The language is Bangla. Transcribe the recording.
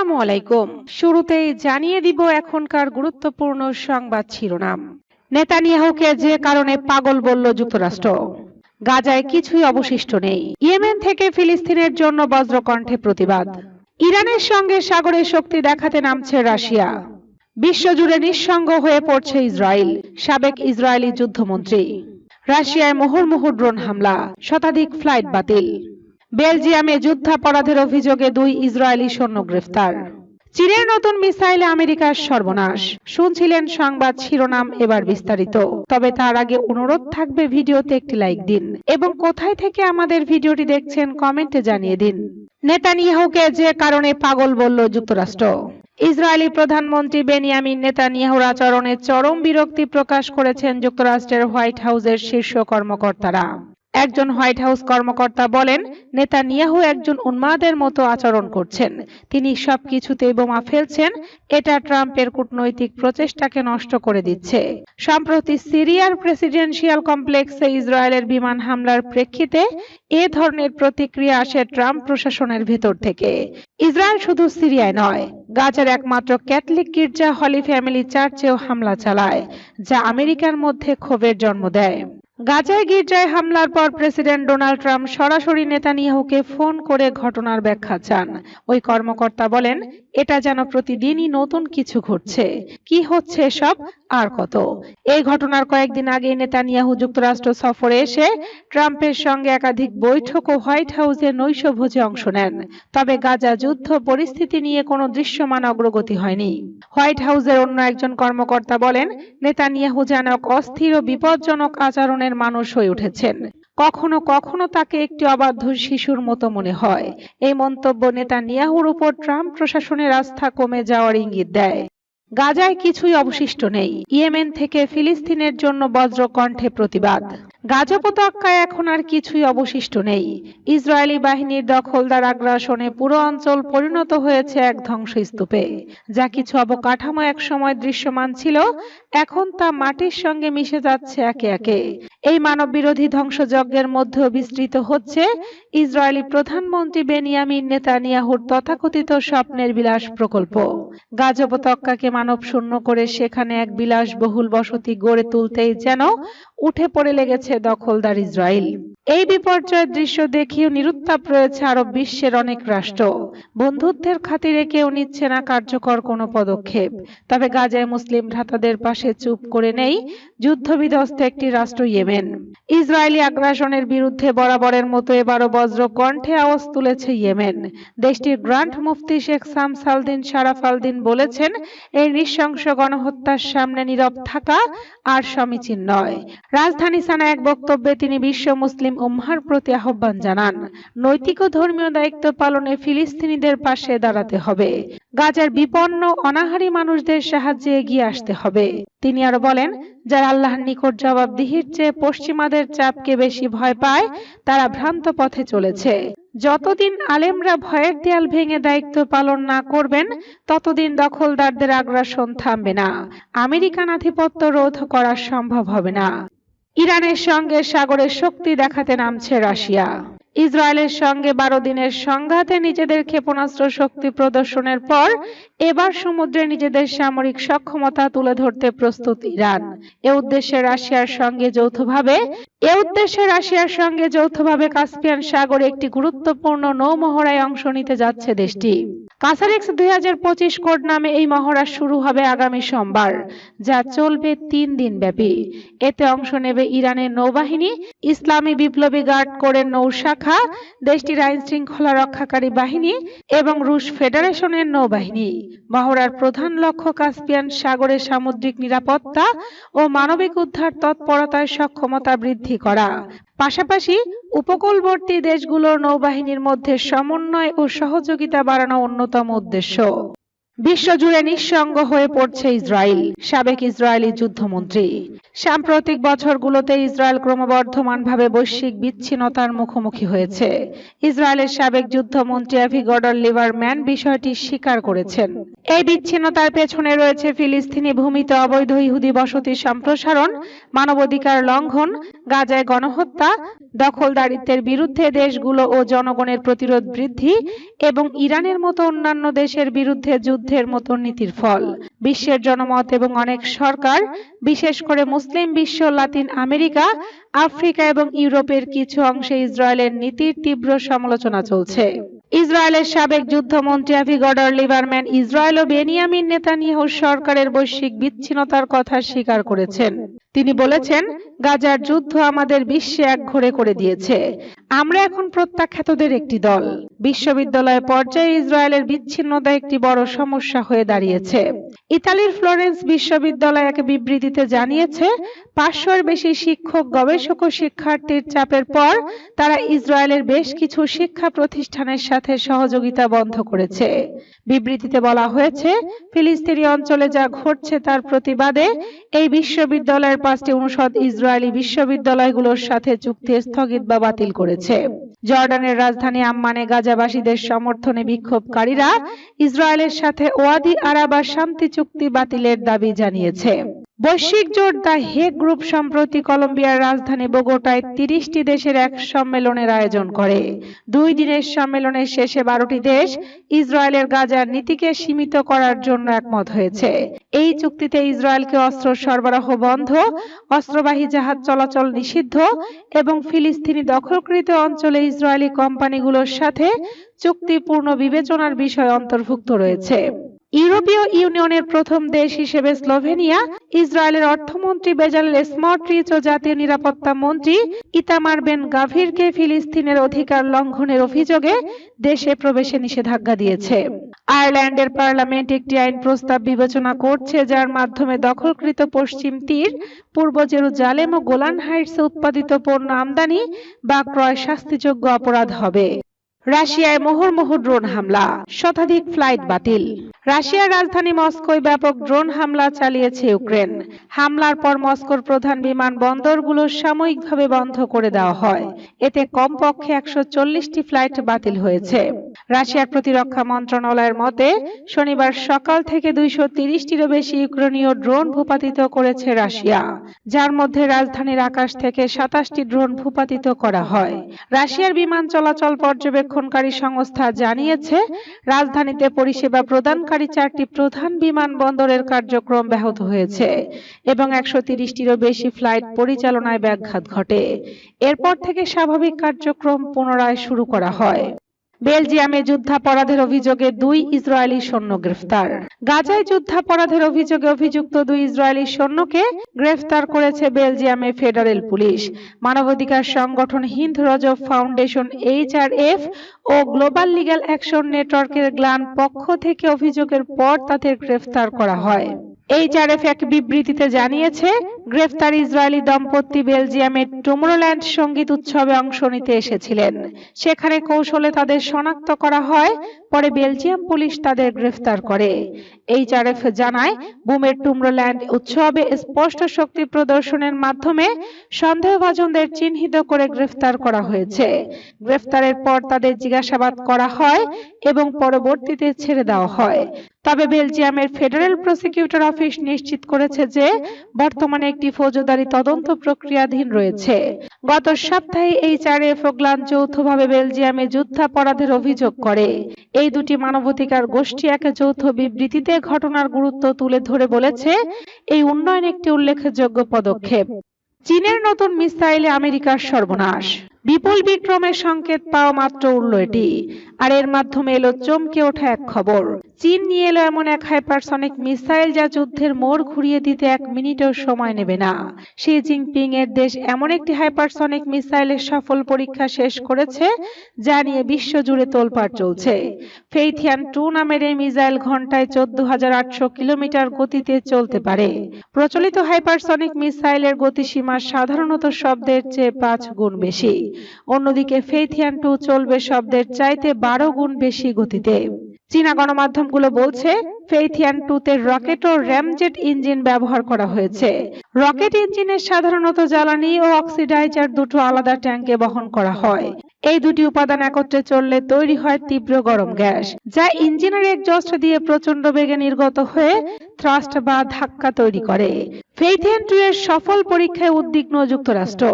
আসসালামু আলাইকুম। শুরুতেই জানিয়ে দিব এখনকার গুরুত্বপূর্ণ সংবাদ শিরোনাম। নেতানিয়াহুকে যে কারণে পাগল বলল যুক্তরাষ্ট্র। গাজায় কিছুই অবশিষ্ট নেই। ইয়েমেন থেকে ফিলিস্তিনের জন্য বজ্রকণ্ঠে প্রতিবাদ। ইরানের সঙ্গে সাগরে শক্তি দেখাতে নামছে রাশিয়া। বিশ্বজুড়ে নিঃসঙ্গ হয়ে পড়ছে ইসরায়েল, সাবেক ইসরায়েলি যুদ্ধমন্ত্রী। রাশিয়ায় মুহুর্মুহু ড্রোন হামলা, শতাধিক ফ্লাইট বাতিল। বেলজিয়ামে যুদ্ধাপরাধের অভিযোগে দুই ইসরায়েলি সৈন্য গ্রেফতার। চীনের নতুন মিসাইলে আমেরিকার সর্বনাশ। শুনছিলেন সংবাদ শিরোনাম এবার বিস্তারিত। তবে তার আগে অনুরোধ থাকবে ভিডিওতে একটি লাইক দিন। এবং কোথায় থেকে আমাদের ভিডিওটি দেখছেন কমেন্টে জানিয়ে দিন। নেতানিয়াহুকে যে কারণে পাগল বলল যুক্তরাষ্ট্র। ইসরায়েলি প্রধানমন্ত্রী বেনিয়ামিন নেতানিয়াহুর আচরণে চরম বিরক্তি প্রকাশ করেছেন যুক্তরাষ্ট্রের হোয়াইট হাউসের শীর্ষ কর্মকর্তারা। একজন হোয়াইট হাউস কর্মকর্তা বলেন, নেতানিয়াহু একজন উন্মাদের মতো আচরণ করছেন। তিনি সবকিছুতেই বোমা ফেলছেন, এটা ট্রাম্পের কূটনৈতিক প্রচেষ্টাকে নষ্ট করে দিচ্ছে। সম্প্রতি সিরিয়ার প্রেসিডেন্সিয়াল কমপ্লেক্সে ইসরায়েলের বিমান হামলার প্রেক্ষিতে এ ধরনের প্রতিক্রিয়া আসে ট্রাম্প প্রশাসনের ভেতর থেকে। ইসরায়েল শুধু সিরিয়ায় নয়, গাজার একমাত্র ক্যাথলিক গির্জা হলি ফ্যামিলি চার্চেও হামলা চালায়, যা আমেরিকার মধ্যে ক্ষোভের জন্ম দেয়। গাজায় গির্জায় হামলার পর প্রেসিডেন্ট ডোনাল্ড ট্রাম্প সরাসরি নেতানিয়াহুকে ফোন করে ঘটনার ব্যাখ্যা চান। ওই কর্মকর্তা বলেন, এটা যেন প্রতিদিনই নতুন কিছু ঘটছে। কি হচ্ছে এসব? আর কত। এই ঘটনার কয়েকদিন আগে নেতানিয়াহু যুক্তরাষ্ট্র সফরে এসে ট্রাম্পের সঙ্গে একাধিক বৈঠক ও হোয়াইট হাউসে নৈশ ভোজে অংশ নেন। তবে গাজা যুদ্ধ পরিস্থিতি নিয়ে কোনো দৃশ্যমান অগ্রগতি হয়নি। হোয়াইট হাউসের অন্য একজন কর্মকর্তা বলেন, নেতানিয়াহু যেন অস্থির ও বিপজ্জনক আচরণের মানুষ হয়ে উঠেছেন। কখনো কখনো তাকে একটি অবাধ্য শিশুর মতো মনে হয়। এই মন্তব্য নেতানিয়াহুর উপর ট্রাম্প প্রশাসনের আস্থা কমে যাওয়ার ইঙ্গিত দেয়। গাজায় কিছুই অবশিষ্ট নেই। ইয়েমেন থেকে ফিলিস্তিনের জন্য বজ্রকণ্ঠে প্রতিবাদ। গাজা উপত্যকায় এখন আর কিছুই অবশিষ্ট নেই। ইসরায়েলি বাহিনীর দখলদার আগ্রাসনে পুরো অঞ্চল পরিণত হয়েছে এক ধ্বংসস্তূপে। যা কিছু অবকাঠামো একসময় দৃশ্যমান ছিল এখন তা মাটির সঙ্গে মিশে যাচ্ছে একে একে। এই মানব বিরোধী ধ্বংসযজ্ঞের মধ্যেও বিস্তৃত হচ্ছে ইসরায়েলি প্রধানমন্ত্রী বেনিয়ামিন নেতানিয়াহুর তথাকথিত স্বপ্নের বিলাস প্রকল্প। গাজা উপত্যকাকে মানব শূন্য করে সেখানে এক বিলাসবহুল বসতি গড়ে তুলতেই যেন উঠে পড়ে লেগেছে দখলদার ইসরায়েল। এই বিপর্যয়ের দৃশ্য দেখিও নিরুত্তাপ রয়েছে আরব বিশ্বের অনেক রাষ্ট্র। বন্ধুত্বের খাতিরে কেউ নিচ্ছে না কার্যকর কোনো পদক্ষেপ। তবে গাজায় মুসলিম ভ্রাতাদের পাশে চুপ করে নেই। যুদ্ধবিধ্বস্ত একটি রাষ্ট্র ইয়েমেন। ইসরায়েলি আগ্রাসনের বিরুদ্ধে বরাবরের মতো এবারও বজ্র কণ্ঠে আওয়াজ তুলেছে ইয়েমেন। দেশটির গ্রান্ট মুফতি শেখ সামসালদিন সারাফালদিন বলেছেন, এই নৃশংস গণহত্যার সামনে নীরব থাকা আর সমীচীন নয়। রাজধানী সানা এক বক্তব্যে তিনি বিশ্ব মুসলিম উম্মার প্রতি আহ্বান জানান, নৈতিক ও ধর্মীয় দায়িত্ব পালনে ফিলিস্তিনিদের পাশে দাঁড়াতে হবে। গাজার বিপন্ন অনাহারী মানুষদের সাহায্যে এগিয়ে আসতে হবে। তিনি আরও বলেন, যারা আল্লাহর নিকট জবাবদিহির চেয়ে পশ্চিমাদের চাপকে বেশি ভয় পায়, তারা ভ্রান্ত পথে চলেছে। যতদিন আলেমরা ভয়ের দেয়াল ভেঙে দায়িত্ব পালন না করবেন, ততদিন দখলদারদের আগ্রাসন থামবে না। আমেরিকান আধিপত্য রোধ করা সম্ভব হবে না। ইরানের সঙ্গে সাগরে শক্তি দেখাতে নামছে রাশিয়া। ইসরায়েলের সঙ্গে বারো দিনের সংঘাতে নিজেদের ক্ষেপণাস্ত্র শক্তি প্রদর্শনের পর এবার সমুদ্রে নিজেদের সামরিক সক্ষমতা তুলে ধরতে প্রস্তুত ইরান। এ উদ্দেশ্যে রাশিয়ার সঙ্গে যৌথভাবে এ উদ্দেশ্যে রাশিয়ার সঙ্গে যৌথভাবে কাস্পিয়ান সাগরে একটি গুরুত্বপূর্ণ নৌমহড়ায় অংশ নিতে যাচ্ছে দেশটি। কাসারেক্স দুই হাজার পঁচিশ কোড নামে এই মহড়া শুরু হবে আগামী সোমবার, যা চলবে তিন দিন ব্যাপী। এতে অংশ নেবে ইরানের নৌবাহিনী, ইসলামী বিপ্লবী গার্ড কোরের নৌ শাখা দেশটির আইন শৃঙ্খলা রক্ষাকারী বাহিনী এবং রুশ ফেডারেশনের নৌবাহিনী। মহড়ার প্রধান লক্ষ্য কাস্পিয়ান সাগরের সামুদ্রিক নিরাপত্তা ও মানবিক উদ্ধার তৎপরতায় সক্ষমতা বৃদ্ধি করা। পাশাপাশি উপকূলবর্তী দেশগুলোর নৌবাহিনীর মধ্যে সমন্বয় ও সহযোগিতা বাড়ানো অন্যতম উদ্দেশ্য। বিশ্বজুড়ে নিঃসঙ্গ হয়ে পড়ছে ইসরায়েল, সাবেক ইসরায়েলি যুদ্ধমন্ত্রী। সাম্প্রতিক বছরগুলোতে ইসরায়েল ক্রমবর্ধমানভাবে বৈশ্বিক বিচ্ছিন্নতার মুখোমুখি হয়েছে। ইসরায়েলের সাবেক যুদ্ধমন্ত্রী অ্যাভিগডর লিভারম্যান বিষয়টি স্বীকার করেছেন। এই বিচ্ছিন্নতার পেছনে রয়েছে ফিলিস্তিনি ভূমিতে অবৈধ ইহুদি বসতি সম্প্রসারণ, মানবাধিকার লঙ্ঘন, গাজায় গণহত্যা, দখলদারিত্বের বিরুদ্ধে দেশগুলো ও জনগণের প্রতিরোধ বৃদ্ধি এবং ইরানের মতো অন্যান্য দেশের বিরুদ্ধে যুদ্ধের মতো নীতির ফল। বিশ্বের জনমত এবং অনেক সরকার, বিশেষ করে মুসলিম বিশ্ব, লাতিন আমেরিকা, আফ্রিকা এবং ইউরোপের কিছু অংশে ইসরায়েলের নীতির তীব্র সমালোচনা চলছে। ইসরায়েলের সাবেক যুদ্ধমন্ত্রী অ্যাভিগডর লিভারম্যান ইসরায়েল ও বেনিয়ামিন নেতানিয়াহু সরকারের বৈশ্বিক বিচ্ছিন্নতার কথা স্বীকার করেছেন। তিনি বলেছেন গাজার যুদ্ধ আমাদের বিশ্বে একঘরে করে দিয়েছে। আমরা এখন প্রত্যাখ্যাতদের একটি দল। বিশ্ববিদ্যালয় পর্যায়ে ইসরায়েলের বিচ্ছিন্নতা একটি বড় সমস্যা হয়ে দাঁড়িয়েছে। ইতালির ফ্লোরেন্স বিশ্ববিদ্যালয় এক বিবৃতিতে জানিয়েছে, পাঁচশোর বেশি শিক্ষক, গবেষক ও শিক্ষার্থীর চাপের পর তারা ইসরায়েলের বেশ কিছু শিক্ষা প্রতিষ্ঠানের সাথে সহযোগিতা বন্ধ করেছে। বিবৃতিতে বলা হয়েছে, ফিলিস্তিনি অঞ্চলে যা ঘটছে তার প্রতিবাদে এই বিশ্ববিদ্যালয়ের পাঁচটি অনুষদ ইসরায়েলি বিশ্ববিদ্যালয়গুলোর সাথে চুক্তি স্থগিত বা বাতিল করেছে। জর্ডানের রাজধানী আম্মানে গাজাবাসীদের সমর্থনে বিক্ষোভকারীরা ইসরায়েলের সাথে ওয়াদি আরাবা শান্তি চুক্তি বাতিলের দাবি জানিয়েছে। বৈশ্বিক জোট দ্য হেগ গ্রুপ সম্প্রতি কলম্বিয়ার রাজধানী বোগোটায় তিরিশটি দেশের এক সম্মেলনের আয়োজন করে। দুই দিনের সম্মেলনের শেষে বারোটি দেশ ইসরায়েলের গাজার নীতিকে সীমিত করার জন্য একমত হয়েছে। এই চুক্তিতে ইসরায়েলকে অস্ত্র সরবরাহ বন্ধ, অস্ত্রবাহী জাহাজ চলাচল নিষিদ্ধ এবং ফিলিস্তিনি দখলকৃত অঞ্চলে ইসরায়েলি কোম্পানিগুলোর সাথে চুক্তিপূর্ণ বিবেচনার বিষয় অন্তর্ভুক্ত রয়েছে। ইউরোপীয় ইউনিয়নের প্রথম দেশ হিসেবে স্লোভেনিয়া, ইসরায়েলের অর্থমন্ত্রী বেজালেল স্মট্রিচ ও জাতীয় নিরাপত্তা মন্ত্রী ইতামার বেন গাভিরকে ফিলিস্তিনের অধিকার লঙ্ঘনের অভিযোগে দেশে প্রবেশে নিষেধাজ্ঞা দিয়েছে। আয়ারল্যান্ডের পার্লামেন্ট একটি আইন প্রস্তাব বিবেচনা করছে, যার মাধ্যমে দখলকৃত পশ্চিম তীর, পূর্ব জেরুজালেম ও গোলান হাইটসে উৎপাদিত পণ্য আমদানি বা ক্রয় শাস্তিযোগ্য অপরাধ হবে। রাশিয়ায় মুহুর্মুহু ড্রোন হামলা। শতাধিক ফ্লাইট বাতিল। রাশিয়ার রাজধানী মস্কোয় ব্যাপক ড্রোন হামলা চালিয়েছে ইউক্রেন। হামলার পর মস্কোর প্রধান বিমানবন্দরগুলো সাময়িকভাবে বন্ধ করে দেওয়া হয়। এতে কমপক্ষে একশো চল্লিশটি ফ্লাইট বাতিল হয়েছে। রাশিয়ার প্রতিরক্ষা মন্ত্রণালয়ের মতে, শনিবার সকাল থেকে দুইশো তিরিশটিরও বেশি ইউক্রেনীয় ড্রোন ভূপাতিত করেছে রাশিয়া, যার মধ্যে রাজধানীর আকাশ থেকে সাতাশটি ড্রোন ভূপাতিত করা হয়। রাশিয়ার বিমান চলাচল পর্যবেক্ষণকারী সংস্থা জানিয়েছে, রাজধানীতে পরিষেবা প্রদানকারী চারটি প্রধান বিমানবন্দরের কার্যক্রম ব্যাহত হয়েছে এবং একশো তিরিশটিরও বেশি ফ্লাইট পরিচালনায় ব্যাঘাত ঘটে। এরপর থেকে স্বাভাবিক কার্যক্রম পুনরায় শুরু করা হয়। বেলজিয়ামে যুদ্ধাপরাধের অভিযোগে দুই ইসরায়েলি সৈন্য গ্রেফতার। গাজায় যুদ্ধাপরাধের অভিযোগে অভিযুক্ত দুই ইসরায়েলি সৈন্যকে গ্রেফতার করেছে বেলজিয়ামে ফেডারেল পুলিশ। মানবাধিকার সংগঠন হিন্দ রজব ফাউন্ডেশন এইচআরএফ ও গ্লোবাল লিগ্যাল অ্যাকশন নেটওয়ার্কের গ্লান পক্ষ থেকে অভিযোগের পর তাদের গ্রেফতার করা হয়। এইচআরএফ এক বিবৃতিতে জানিয়েছে, গ্রেফতার ইসরায়েলি দম্পতি বেলজিয়ামের টুমরোল্যান্ড সংগীত উৎসবে অংশ নিতে এসেছিলেন। সেখানে কৌশলে তাদের শনাক্ত করা হয়, পরে বেলজিয়াম পুলিশ তাদের গ্রেফতার করে। এইচআরএফ জানায়, বুমের টুমরোল্যান্ড উৎসবে স্পষ্ট শক্তি প্রদর্শনের মাধ্যমে সন্দেহভাজনদের চিহ্নিত করে গ্রেফতার করা হয়েছে। গ্রেফতারের পর তাদের জিজ্ঞাসাবাদ করা হয় এবং পরবর্তীতে ছেড়ে দেওয়া হয়। তবে বেলজিয়ামের ফেডারেল প্রসিকিউটর অফিস নিশ্চিত করেছে যে বর্তমানে একটি ফৌজদারি তদন্ত প্রক্রিয়াধীন রয়েছে। গত সপ্তাহে এইচআরএফ ও গ্লান যৌথভাবে বেলজিয়ামে যুদ্ধাপরাধের অভিযোগ করে। এই দুটি মানবাধিকার গোষ্ঠী এক যৌথ বিবৃতিতে ঘটনার গুরুত্ব তুলে ধরে বলেছে। এই উন্নয়ন একটি উল্লেখযোগ্য পদক্ষেপ। চীনের নতুন মিসাইলে আমেরিকার সর্বনাশ। বিপুল বিক্রমের সংকেত পাওয়া মাত্র উড়ল এটি। আর এর মাধ্যমে এলো চমকে ওঠা এক খবর। চীন নিয়ে এলো এমন এক হাইপারসনিক মিসাইল যা যুদ্ধের মোড় ঘুরিয়ে দিতে এক মিনিটও সময় নেবে না। শি জিনপিং এর দেশ এমন একটি হাইপারসনিক মিসাইলের সফল পরীক্ষা শেষ করেছে, যা নিয়ে বিশ্বজুড়ে তোলপাড় চলছে। ফেইথিয়ান টু নামের এই মিসাইল ঘন্টায় চোদ্দ হাজার আটশো কিলোমিটার গতিতে চলতে পারে। প্রচলিত হাইপারসনিক মিসাইলের গতিসীমা সাধারণত শব্দের চেয়ে পাঁচ গুণ বেশি। অন্যদিকে ফেইথিয়ান টু চলবে শব্দের চাইতে বারো গুণ বেশি গতিতে। চীনা গণমাধ্যমগুলো বলছে, ফেইথিয়ান টুতে রকেট ও র্যামজেট ইঞ্জিন ব্যবহার করা হয়েছে। রকেট ইঞ্জিনের সাধারণত জ্বালানি ও অক্সিডাইজার দুটো আলাদা ট্যাঙ্কে বহন করা হয়। এই দুটি উপাদান একত্রে চললে তৈরি হয় তীব্র গরম গ্যাস, যা ইঞ্জিনের একজস্ট দিয়ে প্রচণ্ড বেগে নির্গত হয়ে থ্রাস্ট বা ধাক্কা তৈরি করে। ফেইথিয়ান টু এর সফল পরীক্ষায় উদ্বিগ্ন যুক্তরাষ্ট্র।